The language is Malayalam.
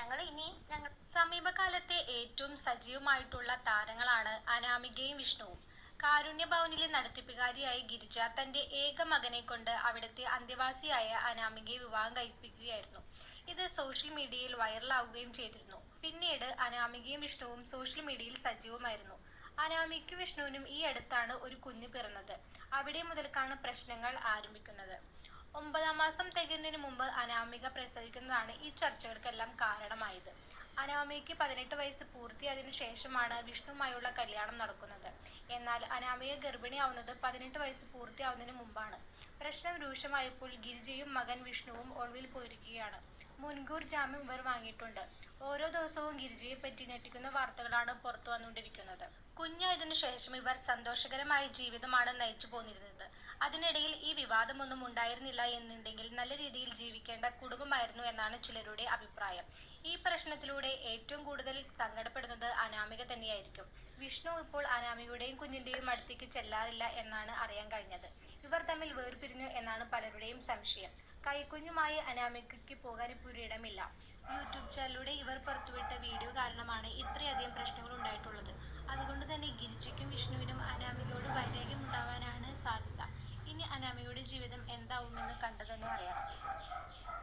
ഞങ്ങൾ ഇനി ഞങ്ങൾ സമീപകാലത്തെ ഏറ്റവും സജീവമായിട്ടുള്ള താരങ്ങളാണ് അനാമികയും വിഷ്ണുവും. കാരുണ്യ ഭവനിലെ നടത്തിപ്പുകാരിയായ ഗിരിജ തന്റെ ഏക മകനെ കൊണ്ട് അവിടുത്തെ അന്തേവാസിയായ അനാമികയെ വിവാഹം കഴിപ്പിക്കുകയായിരുന്നു. ഇത് സോഷ്യൽ മീഡിയയിൽ വൈറലാവുകയും ചെയ്തിരുന്നു. പിന്നീട് അനാമികയും വിഷ്ണുവും സോഷ്യൽ മീഡിയയിൽ സജീവമായിരുന്നു. അനാമിക്കും വിഷ്ണുവിനും ഈ അടുത്താണ് ഒരു കുഞ്ഞു പിറന്നത്. അവിടെ മുതൽക്കാണ് പ്രശ്നങ്ങൾ ആരംഭിക്കുന്നത്. ഒമ്പതാം മാസം തികയുന്നതിന് മുമ്പ് അനാമിക പ്രസവിക്കുന്നതാണ് ഈ ചർച്ചകൾക്കെല്ലാം കാരണമായത്. അനാമികയ്ക്ക് പതിനെട്ട് വയസ്സ് പൂർത്തിയായതിനു ശേഷമാണ് വിഷ്ണുമായുള്ള കല്യാണം നടക്കുന്നത്. എന്നാൽ അനാമിക ഗർഭിണിയാവുന്നത് പതിനെട്ട് വയസ്സ് പൂർത്തിയാവുന്നതിന് മുമ്പാണ്. പ്രശ്നം രൂക്ഷമായപ്പോൾ ഗിരിജയും മകൻ വിഷ്ണുവും ഒളിവിൽ പോയിരിക്കുകയാണ്. മുൻകൂർ ജാമ്യം ഇവർ വാങ്ങിയിട്ടുണ്ട്. ഓരോ ദിവസവും ഗിരിജയെ പറ്റി ഞെട്ടിക്കുന്ന വാർത്തകളാണ് പുറത്തു വന്നുകൊണ്ടിരിക്കുന്നത് കുഞ്ഞായതിനു ശേഷം ഇവർ സന്തോഷകരമായ ജീവിതമാണ് നയിച്ചു പോന്നിരുന്നത് അതിനിടയിൽ ഈ വിവാദമൊന്നും ഉണ്ടായിരുന്നില്ല എന്നുണ്ടെങ്കിൽ നല്ല രീതിയിൽ ജീവിക്കേണ്ട കുടുംബമായിരുന്നു എന്നാണ് ചിലരുടെ അഭിപ്രായം. ഈ പ്രശ്നത്തിലൂടെ ഏറ്റവും കൂടുതൽ സങ്കടപ്പെടുന്നത് അനാമിക തന്നെയായിരിക്കും. വിഷ്ണു ഇപ്പോൾ അനാമികയുടെയും കുഞ്ഞിന്റെയും അടുത്തേക്ക് ചെല്ലാറില്ല എന്നാണ് അറിയാൻ കഴിഞ്ഞത്. ഇവർ തമ്മിൽ വേർപിരിഞ്ഞു എന്നാണ് പലരുടെയും സംശയം. കൈക്കുഞ്ഞുമായി അനാമികയ്ക്ക് പോകാൻ ഇപ്പോൾ ഒരിടമില്ല യൂട്യൂബ് ചാനലിലൂടെ ഇവർ പുറത്തുവിട്ട വീഡിയോ കാരണമാണ് ഇത്രയധികം പ്രശ്നങ്ങൾ ഉണ്ടായിട്ടുള്ളത്. അതുകൊണ്ട് തന്നെ ഗിരിജ